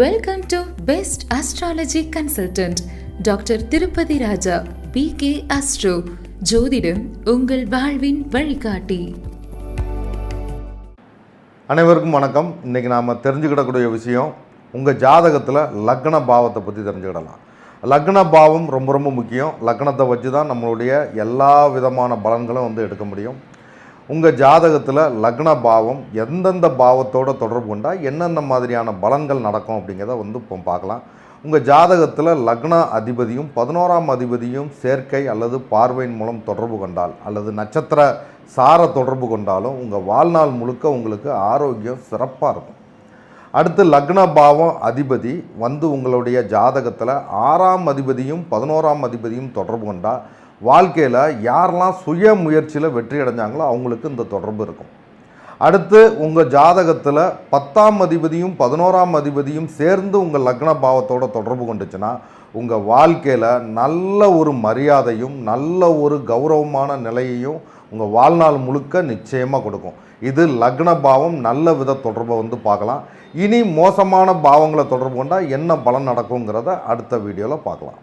Welcome to best astrology consultant doctor Tirupati Raja P K astro ஜோதிடம் உங்கள் வாழ்வின் வழிகாட்டி அனைவருக்கும் வணக்கம். இன்றைக்கி நாம் தெரிஞ்சுக்கிடக்கூடிய விஷயம் உங்கள் ஜாதகத்தில் லக்ன பாவத்தை பற்றி தெரிஞ்சுக்கிடலாம். லக்ன பாவம் ரொம்ப ரொம்ப முக்கியம். லக்னத்தை வச்சு தான் நம்மளுடைய எல்லா விதமான பலன்களும் வந்து எடுக்க முடியும். உங்கள் ஜாதகத்தில் லக்ன பாவம் எந்தெந்த பாவத்தோடு தொடர்பு கொண்டால் என்னென்ன மாதிரியான பலன்கள் நடக்கும் அப்படிங்கிறத வந்து இப்போ பார்க்கலாம். உங்கள் ஜாதகத்தில் லக்ன அதிபதியும் பதினோராம் அதிபதியும் சேர்க்கை அல்லது பார்வையின் மூலம் தொடர்பு கொண்டால் அல்லது நட்சத்திர சார தொடர்பு கொண்டாலும் உங்கள் வாழ்நாள் முழுக்க உங்களுக்கு ஆரோக்கியம் சிறப்பாக இருக்கும். அடுத்து லக்ன பாவம் அதிபதி வந்து உங்களுடைய ஜாதகத்தில் ஆறாம் அதிபதியும் பதினோராம் அதிபதியும் தொடர்பு கொண்டால் வாழ்க்கையில் யாரெல்லாம் சுய முயற்சியில் வெற்றி அடைஞ்சாங்களோ அவங்களுக்கு இந்த தொடர்பு இருக்கும். அடுத்து உங்கள் ஜாதகத்தில் பத்தாம் அதிபதியும் பதினோராம் அதிபதியும் சேர்ந்து உங்கள் லக்ன பாவத்தோட தொடர்பு கொண்டுச்சுன்னா உங்கள் வாழ்க்கையில் நல்ல ஒரு மரியாதையும் நல்ல ஒரு கௌரவமான நிலையையும் உங்கள் வாழ்நாள் முழுக்க நிச்சயமாக கொடுக்கும். இது லக்ன பாவம் நல்ல வித தொடர்பை வந்து பார்க்கலாம். இனி மோசமான பாவங்களை தொடர்பு கொண்டால் என்ன பலன் நடக்குங்கிறத அடுத்த வீடியோவில் பார்க்கலாம்.